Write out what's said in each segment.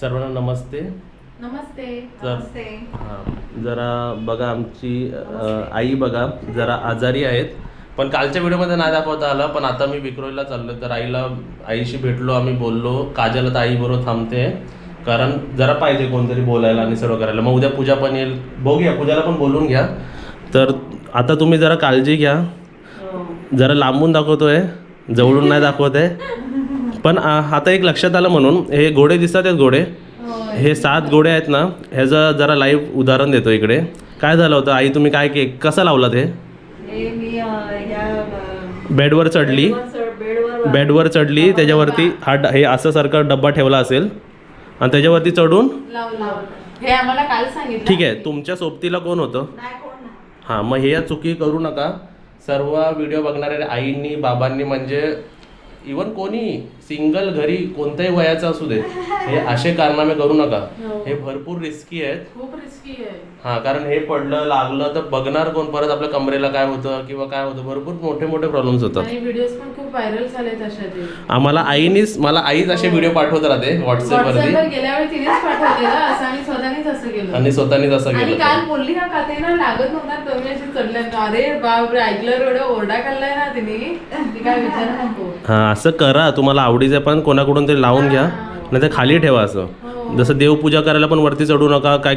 सर्वांना नमस्ते. नमस्ते तर नमस्ते. हां जरा बघा आमची अ, आई बघा जरा आजारी आहेत. पण कालच्या व्हिडिओमध्ये नाही दाखवता आलं पण आता मी विक्रोळीला चाललो तर आईला आईशी भेटलो आम्ही बोललो काजल आता आईबरोबर थांबते. कारण जरा पाहिजे कोणतरी बोलायला आणि सर्व करायला. मग उद्या पूजा पण येईल. बघूया पूजाला पण बोलून घ्या. तर आता तुम्ही जरा काळजी घ्या. जरा लांबून दाखवतोय. जवळून नाही दाखवत आहे. पण आता एक लक्षात आलं म्हणून हे घोडे दिसतात आहेत घोडे. हे सात घोडे आहेत ना ह्याचं जरा लाईव्ह उदाहरण देतो इकडे. काय झालं होतं? आई तुम्ही काय केक कसं लावलं ते? बेडवर चढली. बेडवर चढ- बेडवर बेडवर चढली त्याच्यावरती हा ड- हे असं सारखा डब्बा ठेवला असेल. आणि त्याच्यावरती चढून? हे ठीक आहे तुमच्या सोबतीला कोण होतं. हां मग हे या चुकी करू नका. सर्व व्हिडिओ बघणाऱ्या आईंनी बाबांनी म्हणजे इवन कोणी सिंगल घरी कोणत्याही वयाचं असू दे हे असे कारनामे करू नका. हे. भरपूर रिस्की आहेत. हा कारण हे पडलं लागलं तर बघणार कोण? परत आपल्या कमरेला काय होतं किंवा काय होतं? भरपूर मोठे मोठे प्रॉब्लेम्स होतात. आणि व्हिडिओज पण खूप व्हायरल झाले तशा ते. आम्हाला आईनीच मला आईच असे व्हिडिओ पाठवत राहते व्हॉट्सअपवरती व्हॉट्सअपवर गेल्या वेळी तिनेच पाठवलेलं असं आणि स्वतःनेच असं केलं. आणि स्वतःनीच असं आणि केलं. काल बोलली ना का ते ना लागत नव्हता तुम्ही अशी अरे बापरे ऐकलं एवढं ओरडा खाल्लाय ना तिने. ती काय विचार नको. हा असं करा तुम्हाला आवडीचं पण कोणाकडून तरी लावून घ्या. नाही तर खाली ठेवा असं. जसं देवपूजा करायला पण वरती चढू नका काय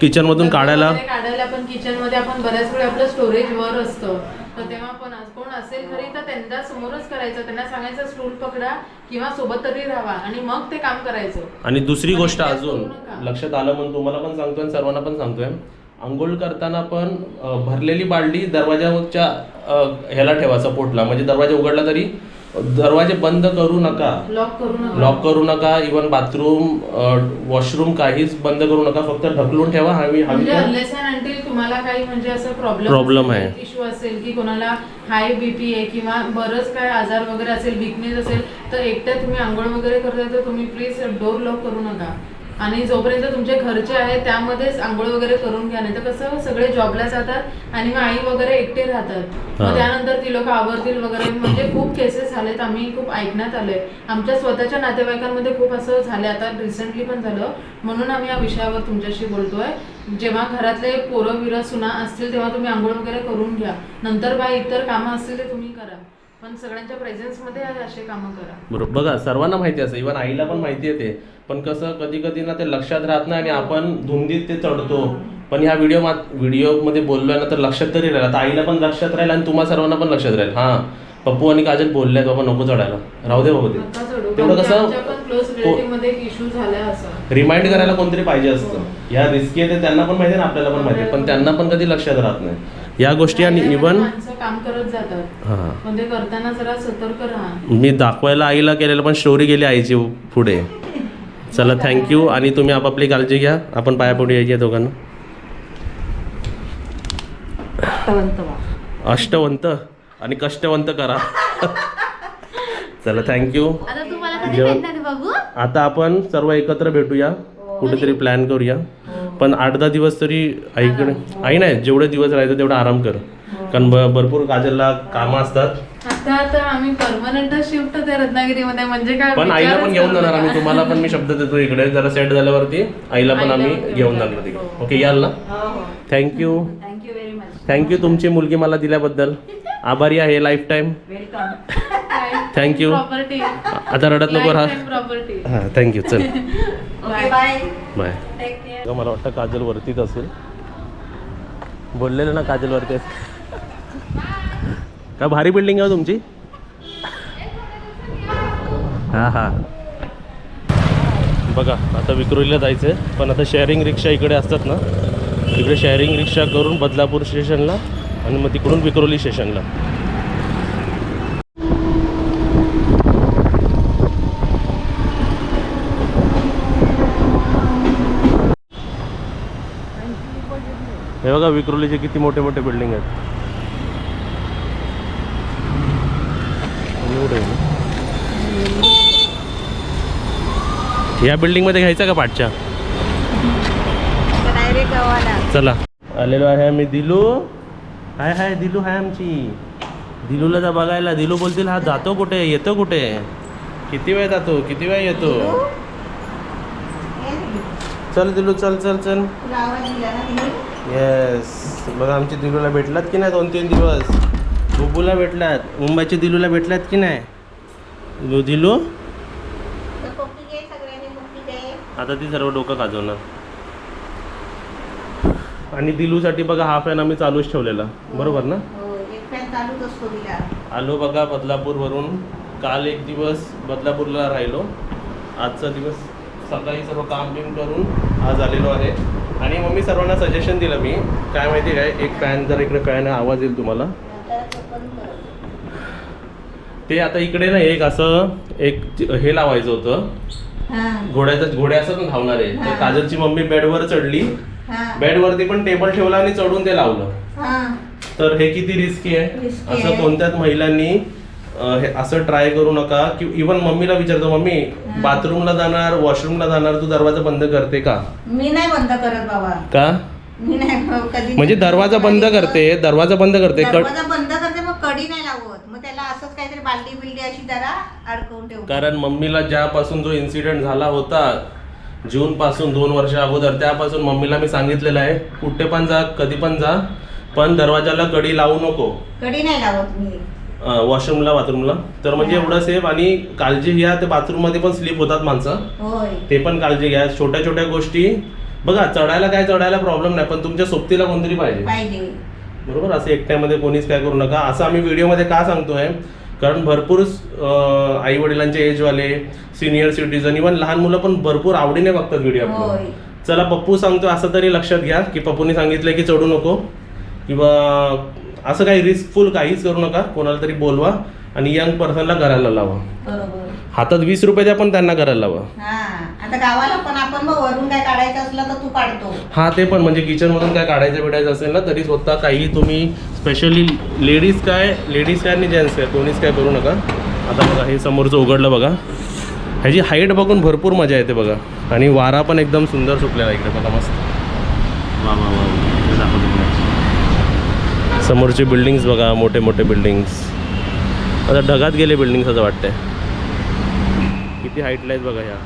किचन मधून काढायला. काढायला पण किचनमध्ये आपण बऱ्याच वेळ आपलं स्टोरेज वर असतं. तर तेव्हा पण कोण असेल घरी तर त्यांच्या समोरच करायचं त्यांना सांगायचं स्टूल पकडा किंवा सोबत तरी राहा आणि मग ते काम करायचं. आणि दुसरी गोष्ट अजून. लक्षात आलं म्हणून तुम्हाला पण सांगतोय आणि सर्वांना पण सांगतोय. आंघोळ करताना पण भरलेली बालडी दरवाजाच्या ह्याला ठेवा सपोर्टला म्हणजे दरवाजा उघडला तरी दरवाजे बंद करू नका. लॉक करू नका. लॉक करू नका. इवन बाथरूम वॉशरूम काहीच बंद करू नका. फक्त ढकलून ठेवा. हवी हवी म्हणजे तुम्हाला काही म्हणजे असं प्रॉब्लेम Problem आहे. इश्यू असेल की कोणाला हाय बीपी आहे किंवा बरंच काय आजार वगैरे असेल विकनेस असेल तर एकट्या तुम्ही आंघोळ वगैरे करताय तर तुम्ही प्लीज डोर लॉक करू नका. आणि जोपर्यंत तुमचे घरचे आहेत त्यामध्येच आंघोळ वगैरे करून घ्या. नाही तर कसं सगळे जॉबला जातात आणि मग आई वगैरे एकटे राहतात. मग त्यानंतर ती लोक आवरतील वगैरे म्हणजे खूप केसेस झालेत. आम्ही खूप ऐकण्यात आले आमच्या स्वतःच्या नातेवाईकांमध्ये खूप असं झाले आता रिसेंटली पण झालं. म्हणून आम्ही या विषयावर तुमच्याशी बोलतोय. जेव्हा घरातले पोरं विरं सुना असतील तेव्हा तुम्ही आंघोळ वगैरे करून घ्या. नंतर बाय इतर कामं असतील ते तुम्ही करा. पण सगळ्यांच्या असे कामं करा. बरोबर. बघा सर्वांना माहिती असतं. इवन आईला पण माहिती आहे ते पण कसं कधी कधी ना ते लक्षात राहत नाही आणि आपण धुंदीत ते चढतो. पण ह्या व्हिडिओ व्हिडिओमध्ये बोललोय ना तर लक्षात तरी राहील. आता आईला पण लक्षात राहील आणि तुम्हा सर्वांना पण लक्षात राहील. हा. पप्पू आणि काजल बोलले बाबा नको चढायला. राहू दे बाबा. ते. तेवढं कसं असं. रिमाइंड करायला कोणतरी पाहिजे असतं. ह्या रिस्की आहे ते त्यांना पण माहिती आहे आणि आपल्याला पण माहिती आहे. पण त्यांना पण कधी लक्षात राहत नाही. या गोष्टी आणि माणसं काम करत जातात. हां. पण ते करताना जरा सतर्क राहा. मी दाखवायला आईला केलेलं पण स्टोरी गेली आईची पुढे. चला थँक्यू आणि तुम्ही आपापली काळजी घ्या. आपण पायापुढे यायची दोघांना. अष्टवंत व्हा. अष्टवंत? आणि कष्टवंत करा. चला थँक्यू आता तुम्हाला कधी जेवण- भेटणार आहे बाबू आता आपण सर्व एकत्र भेटूया. कुठेतरी प्लॅन करूया. पण आठ दहा दिवस तरी आईकडे आई नाही जेवढे दिवस राहायचं तेवढा आराम कर. कारण ब- भरपूर काजलला कामं असतात. आता आता आम्ही परमनंट शिफ्ट होते रत्नागिरीमध्ये म्हणजे काय पण आईला पण विचारच घेऊन करू जाणार आम्ही. नका. तुम्हाला पण मी शब्द देतो इकडे. जरा सेट झाल्यावरती आईला पण आईला आम्ही पण घेऊन घेऊन जाणार. जाणार. तिकडे. हो. ओके याल ना? हो हो. Thank you thank you very much thank you तुमची मुलगी मला दिल्याबद्दल. आभारी आहे life time welcome thank you property आता रडत नको राहा प्रॉपर्टी हां थँक्यू चल. Okay bye bye take care मला वाटतं काजल वरतीच असेल. बोललेलं ना काजल वरती असेल का भारी बिल्डिंग आहे हो तुमची. हां हां. बघा आता विक्रोलीला जायचं आहे पण आता शेअरिंग रिक्षा इकडे असतात ना इकडे शेअरिंग रिक्षा करून बदलापूर स्टेशनला आणि मग तिकडून विक्रोली स्टेशनला हे बघा विक्रोलीचे किती मोठे मोठे बिल्डिंग आहेत. ना. या बिल्डिंगमध्ये घ्यायचा का पाठच्या? चला. आलेलो आहे आम्ही दिलू. हाय हाय दिलू हाय आमची. दिलूला जा बघायला. दिलू बोलतील हा जातो कुठे? येतो कुठे? किती वेळ जातो? किती वेळ येतो? चल दिलू चल चल चल. येस बघा आमची दिलूला भेटलात की नाही दोन तीन दिवस? बुबूला भेटलात? मुंबईच्या दिलूला भेटलात की नाही? दिलू दिलू? आता ती सर्व डोकं खाजवणार. आणि दिलूसाठी बघा हा फॅन आम्ही चालूच ठेवलेला. बरोबर ना? आलो बघा बदलापूरवरून. काल एक दिवस बदलापूरला राहिलो. आजचा दिवस सकाळी सर्व काम बिम करून आज आलेलो आहे. आणि मम्मी सर्वांना सजेशन दिलं मी. काय माहिती काय? एक फॅन जर इकडे फॅन आवाज येईल तुम्हाला. तो पण आता इकडे ना एक असं एक हे लावायचं होतं. घोड्याचं घोड्या असं ना धावणारे हा. तर काजलची मम्मी बेडवर चढली. बेडवरती पण टेबल ठेवला आणि चढून ते लावलं. तर हे किती रिस्की आहे? असं आहे. कोणत्याच महिलांनी असं ट्राय करू नका. की इवन मम्मीला विचारतो मम्मी. बाथरूमला जाणार वॉशरूमला जाणार तू दरवाजा बंद करते का? मी नाही बंद करत बाबा. का? मी नाही म्हणजे दरवाजा बंद करते दरवाजा बंद करते कडी नाही लावत. मग त्याला असंच काहीतरी बालडी बिल्डी अशी जरा अडकवून ठेवतो कारण मम्मीला ज्यापासून जो इन्सिडेंट झाला होता जून पासून दोन वर्ष अगोदर त्यापासून मम्मीला मी सांगितलेलं आहे कुठे पण जा कधी पण जा पण दरवाजाला कडी लावू नको. कडी नाही लावत मी. वॉशरूमला बाथरूमला तर म्हणजे एवढं सेफ आणि काळजी घ्या ते बाथरूममध्ये पण स्लीप होतात माणसं. होय. ते पण काळजी घ्या. छोट्या छोट्या गोष्टी. बघा चढायला काय चढायला प्रॉब्लेम नाही पण तुमच्या सोबतीला कोणतरी पाहिजे. पाहिजे. बरोबर? असं एकट्यामध्ये कोणीच काय करू नका. असं आम्ही व्हिडिओमध्ये का सांगतोय? कारण भरपूर आई वडिलांचे एजवाले सिनियर सिटीजन इव्हन लहान मुलं पण भरपूर आवडीने बघतात व्हिडिओ चला पप्पू सांगतो असं तरी लक्षात घ्या की पप्पूने सांगितलं की चढू नको. किंवा असं काही रिस्कफुल काहीच करू नका. कोणाला तरी बोलवा आणि यंग पर्सनला करायला लावा. बरोबर. हातात वीस रुपये द्या पण त्यांना करायला लावा. हा आता गावाला पण आपण मग वरून काय काढायचं असलं तर तू काढतो. हा ते पण म्हणजे किचनमधून काय काढायचं बिडायचं असेल ना तरी स्वतः काही तुम्ही स्पेशली लेडीज काय लेडीज काय आणि जेंट्स काय कोणीच काय करू नका. आता बघा हे समोरचं उघडलं बघा. ह्याची हाईट बघून भरपूर मजा येते बघा. आणि वारा पण एकदम सुंदर सुटलेला आहे इकडे बघा मस्त. वा वा वा हे दाखवतो तुम्हाला. समोरचे बिल्डिंग्स बघा मोठे मोठे बिल्डिंग्स आता ढगात गेले बिल्डिंग्स असं वाटतंय. किती हाईटला आहेत बघा ह्या.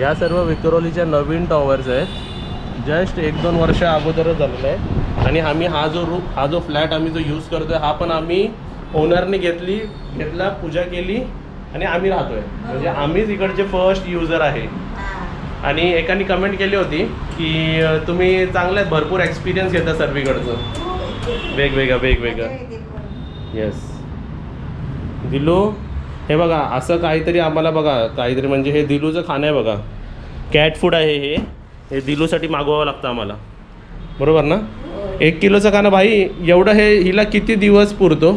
या सर्व विक्रोलीच्या नवीन टॉवर्स आहेत. जस्ट एक दोन वर्ष अगोदरच झालेलं आहे. आणि आम्ही हा जो रूम हा जो फ्लॅट आम्ही जो यूज करतोय हा पण आम्ही ओनरने घेतली घेतला पूजा केली आणि आम्ही राहतोय. म्हणजे आम्हीच इकडचे फर्स्ट युजर आहे. हा. आणि एकाने कमेंट केली होती की तुम्ही चांगले भरपूर एक्सपिरियन्स घेता सर्वीकडचं. वेगवेगळं वेगवेगळं. पण. येस दिलू? हे बघा असं काहीतरी आम्हाला बघा काहीतरी म्हणजे हे दिलूचं खाणं आहे बघा. कॅट फूड आहे हे. हे दिलूसाठी मागवावं लागतं आम्हाला. बरोबर ना? एक किलोचं खाणं भाई एवढं हे हिला किती दिवस पुरतो?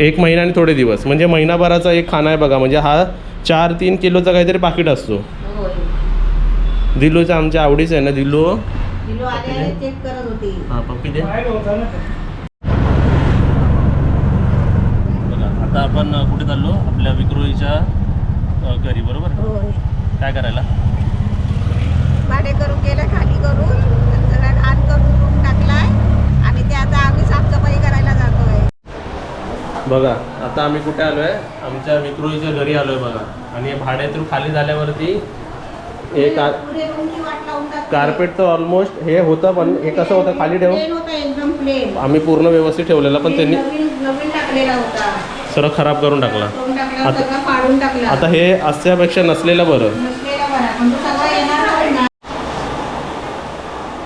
एक महिना आणि थोडे दिवस. म्हणजे महिनाभराचा एक खाना आहे बघा. म्हणजे हा चार तीन किलोचा काहीतरी पाकिट असतो. दिलूचं आमच्या आवडीचं आहे ना दिलू? हां पप्पी दे बघा आता आपण कुठे चाललो? आपल्या विक्रोळीच्या घरी बरोबर? काय करायला? भाडे करून गेलं खाली करून. सगळा घाण करून रूम टाकलाय. आणि ते आता आम्ही साफसफाई करायला जातोय. बघा आता आम्ही कुठे आलो आहे आमच्या विक्रोळीच्या घरी आलो आहे बघा. आणि भाड्यातून खाली झाल्यावरती हे का पुढे रूमची वाट लावून टाकली. कार्पेट तर ऑलमोस्ट हे होतं पण हे कसं होतं? खाली ठेव. प्लेन होता एकदम प्लेन आम्ही पूर्ण व्यवस्थित ठेवलेलं पण त्यांनी नवीन टाकलेला होता. सर्व खराब करून टाकला. आता- आता हे असल्यापेक्षा नसलेलं बरं.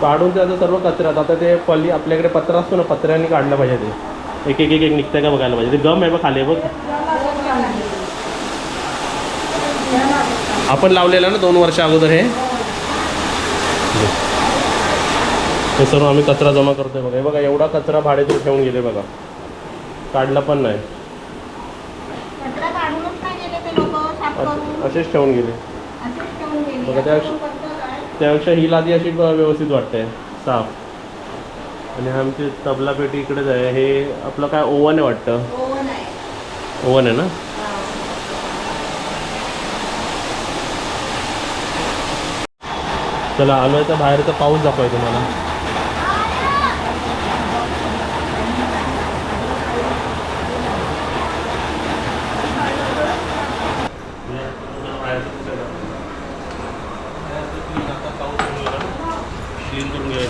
काढून त्याचं सर्व कचऱ्यात. आता ते पली आपल्याकडे पत्रा असतो ना पत्र्याने काढलं पाहिजे ते. एक एक एक एक निघतंय का बघायला पाहिजे. ते गम आहे बघ खाली आहे बघ. आपण लावलेलं ना दोन वर्ष अगोदर हे. हे सर्व आम्ही कचरा जमा करतोय बघा. हे बघा एवढा कचरा भाड्यातून ठेवून गेले बघा. काढला पण नाही कचरा काढूनच नाही गेले ते लोक साफ करून असे- असेच ठेवून गेले. बघा, त्या- आपण करतो काय? त्यापेक्षा ही लादी अशी व्यवस्थित वाटते साफ. आणि आमची तबला पेटी इकडेच आहे. हे आपलं काय ओव्हन आहे वाटतं? ओव्हन आहे. ना. चला आलोय तर बाहेरचा पाऊस दाखवाय तुम्हाला.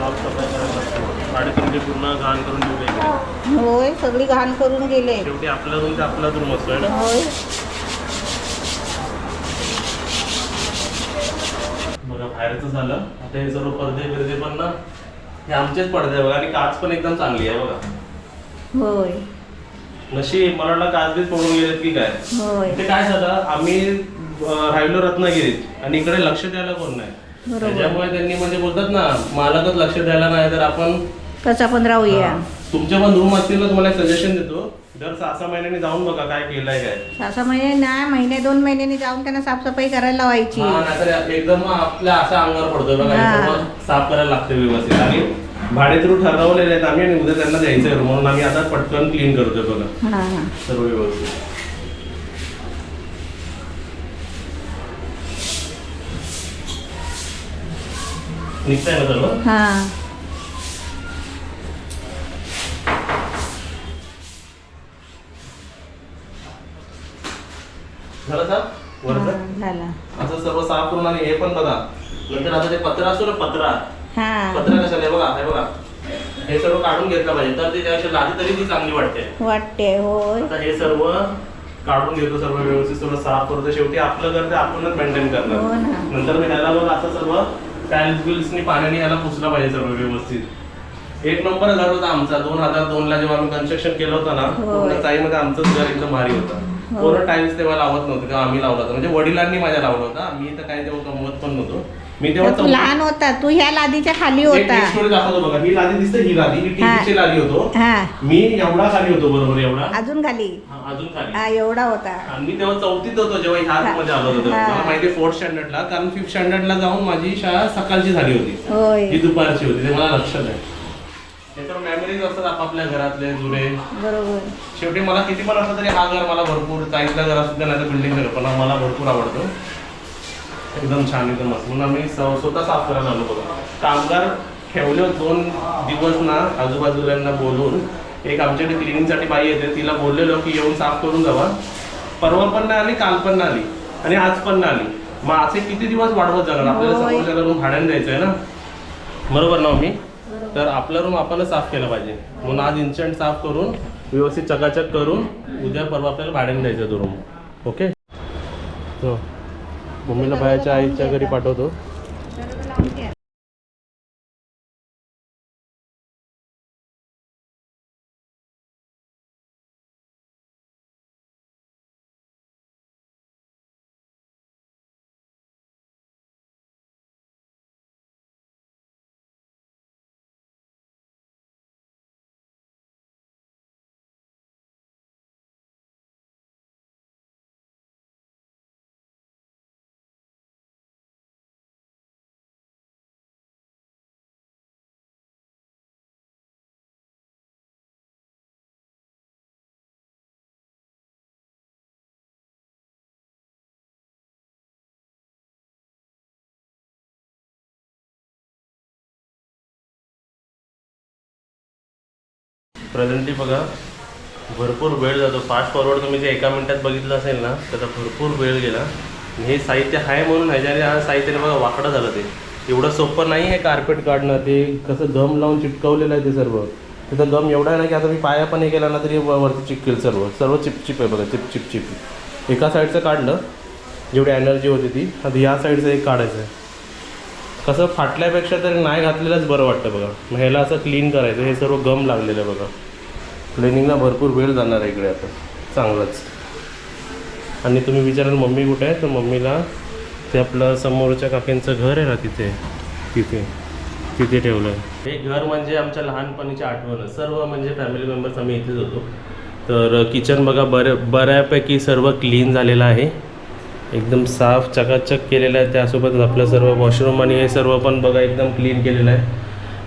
साफसफाई करायला लागते गाडी तुमची पूर्ण घाण करून ठेवली. होय सगळी घाण करून गेले. शेवटी आपला रूम ते आपलाच रूम असतोय ना? होय. बघा बाहेरचं झालं. आता हे सर्व पडदे बिरदे पण ना हे आमचेच पडदे आहे बघा. आणि काच पण एकदम चांगली आहे बघा. होय. नशीब मला वाटलं काच बीच पडून गेलेत की काय? होय. ते काय झालं आम्ही अं, राहिलो रत्नागिरीत. आणि इकडे लक्ष द्यायला कोण नाही. त्याच्यामुळे त्यांनी म्हणजे बोलतात ना मालकच लक्ष द्यायला नाही तर आपण कसा पण राहूया. हा. तुमचे पण रूम असतील ना तुम्हाला सजेशन देतो. दर सहा सहा महिन्यांनी जाऊन बघा काय केलंय काय. सहा महिने नाही महिने दोन महिन्यांनी जाऊन त्यांना साफसफाई करायला लावायची. हा नाहीतर एकदम आपल्या असा अंगावर पडतोय बघा हे. सर्व साफ करायला लागते व्यवस्थित. आणि भाडे थ्रू ठरवलेले आहेत आम्ही आणि उद्या त्यांना द्यायचंय म्हणून आम्ही आता पटकन क्लीन करतोय बघा. हा. सर्व व्यवस्थित. ना? सर्व हा. झालं साफ वरचं? हा, झाला. असं सर्व साफ करून आणि हे पण बघा. नंतर आता ते पत्रा असतो ना पत्रा. हा. पत्रा कशाला आहे बघा हे बघा. हे सर्व काढून घेतलं पाहिजे. तर ते त्याच्या लादी तरी ती चांगली वाटते. वाटते होय. आता हे सर्व काढून घेतो सर्व व्यवस्थित सर्व साफ करतो शेवटी आपलं घर ते आपणच मेंटेन हो करणार ना. नंतर मी ह्याला बघ असं सर्व टाइल्स बिल्सनी पाण्याने ह्याला पुसलं पाहिजे सर्व व्यवस्थित. एक नंबर घर होता आमचा. दोन हजार दोन ला जेव्हा आम्ही कन्स्ट्रक्शन केलं होतं ना. पूर्ण चाईमध्ये आमचंच घर एकदम भारी होतं. पूर्ण टाइल्स तेव्हा लावत नव्हते तेव्हा आम्ही लावला होता. म्हणजे वडिलांनी माझ्या लावला होता. मी तर काही तेव्हा कमवत पण नव्हतो. मी तेव्हा तू चौथी- लहान होता तू ह्या लादीच्या खाली एक- होता. एक story दाखवतो बघा. ही लादी दिसते ही लादी. ही हा. टीव्हीची लादी होतो. हा. मी एवढा खाली होतो बरोबर एवढा? अजून खाली? हा, अजून खाली. हा एवढा होता. आणि मी तेव्हा चौथीत होतो जेव्हा ह्या. मध्ये आलो होतो. हा. मला माहिती फोर्थ स्टँडर्डला कारण फिफ्थ स्टँडर्डला जाऊन माझी शाळा सकाळची झाली होती. होय. ही दुपारची होती. ते मला लक्षात आहे. हे तर मेमरीज असतात आपापल्या घरातले जुने. बरोबर. शेवटी मला किती पण असलं तरी हा घर मला भरपूर चाळीसला घर असू द्या नाही बिल्डिंग घर पण मला भरपूर आवडतो. एकदम छान एकदम मस्त. म्हणून आम्ही स्व- स्वतः साफ करायला आलो बघा. कामगार ठेवले दोन दिवस ना आजूबाजूल्यांना बोलून. एक आमच्याकडे क्लिनिंगसाठी बाई येते तिला बोललेलो की येऊन साफ करून जावा. परवा पण नाही आली काल पण नाही आली आणि आज पण नाही आली. मग असे किती दिवस वाढवत जाणार? आपल्याला. समोरच्याला रूम भाड्याने द्यायचं आहे ना? बरोबर ना मी तर आपला रूम आपणच साफ केला पाहिजे. म्हणून आज इन्स्टंट साफ करून व्यवस्थित चकाचक करून उद्या परवा आपल्याला भाड्याने द्यायचं तो रूम. ओके हो मम्मीला बायाच्या आईच्या घरी पाठवतो. प्रेझेंटली बघा भरपूर वेळ जातो. फास्ट फॉरवर्ड तुम्ही जे एका मिनिटात बघितलं असेल ना त्याचा भरपूर वेळ गेला. हे साहित्य आहे म्हणून ह्याच्याने हा साहित्याने बघा वाकडं झालं ते. एवढं सोपं नाही आहे कार्पेट काढणं ते कसं गम लावून चिटकवलेलं आहे ते सर्व. तिथं गम एवढा आहे ना की आता मी पाया पण हे केला ना तरी वरती चिपकेल सर्व. सर्व चिपचिप आहे बघा चिप चिप चिप. एका साईडचं काढलं जेवढी एनर्जी होती ती. आता या साईडचं एक काढायचं आहे. कसं फाटल्यापेक्षा तर नाही घातलेलंच बरं वाटतं बघा. मग ह्याला असं क्लीन करायचं हे सर्व गम लागलेलं आहे बघा. क्लिनिंगला भरपूर वेळ जाणार आहे इकडे आता. चांगलंच. आणि तुम्ही विचाराल मम्मी कुठे आहे? तर मम्मीला ते आपलं समोरच्या काकींचं घर आहे ना तिथे तिथे तिथे ठेवलं आहे हे घर म्हणजे आमच्या लहानपणीची आठवण सर्व म्हणजे फॅमिली मेंबर्स आम्ही इथेच होतो. तर किचन बघा बऱ्या बऱ्यापैकी सर्व क्लीन झालेलं आहे. एकदम साफ चकाचक केलेलं आहे. त्यासोबतच आपलं सर्व वॉशरूम आणि हे सर्व पण बघा एकदम क्लीन केलेलं आहे.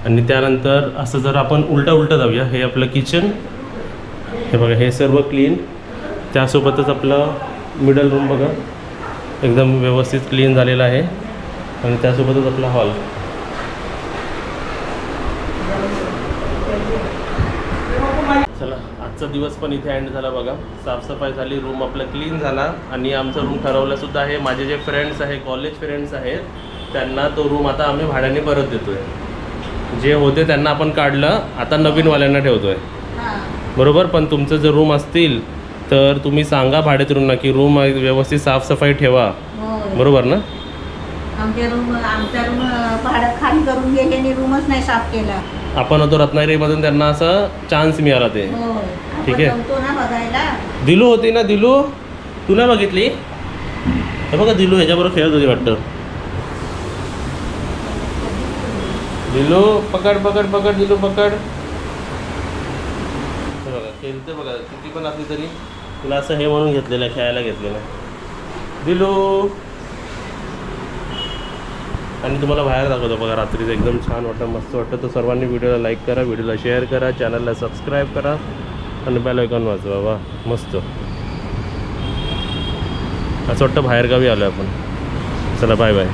आणि त्यानंतर असं जर आपण उलटा उलटा जाऊया हे आपलं किचन हे बघा हे सर्व क्लीन त्यासोबतच आपलं मिडल रूम बघा. एकदम व्यवस्थित क्लीन झालेला आहे. आणि त्यासोबतच आपला हॉल चला आजचा दिवस पण इथे एंड झाला बघा. साफसफाई झाली रूम आपला क्लीन झाला. आणि आमचा रूम ठरवला सुद्धा आहे. माझे जे फ्रेंड्स आहे कॉलेज फ्रेंड्स आहेत त्यांना तो रूम आता आम्ही भाड्याने परत देतोय. जे होते त्यांना आपण काढलं आता नवीनवाल्यांना ठेवतोय. हा. बरोबर? पण तुमचं जर रूम असतील तर तुम्ही सांगा भाडेकरूंना की रूम व्यवस्थित साफसफाई ठेवा. होय. बरोबर ना? आमच्या रूम आमचा रूम भाडं खाली करून गेले आणि रूमच नाही साफ केला. आपण होतो रत्नागिरीमधून त्यांना असं चान्स मिळाला ते. होय ठीक आहे. दिलू होती ना दिलू? तू नाही बघितली? हे बघा दिलू ह्याच्याबरोबर खेळत होती वाटतं. दिलू पकड पकड पकड दिलू पकड. बघा खेळते बघा किती पण असली तरी तुला असं हे म्हणून घेतलेलं आहे खेळायला घेतलेलं आहे. दिलू. आणि तुम्हाला बाहेर दाखवतो बघा रात्रीचं एकदम छान वाटतं मस्त वाटतं. तर सर्वांनी व्हिडिओला लाईक करा व्हिडिओला शेअर करा चॅनलला सबस्क्राईब करा. आणि बेल ऐकून वाचवा वा मस्त. असं वाटतं बाहेरगावी आलो आपण. चला बाय बाय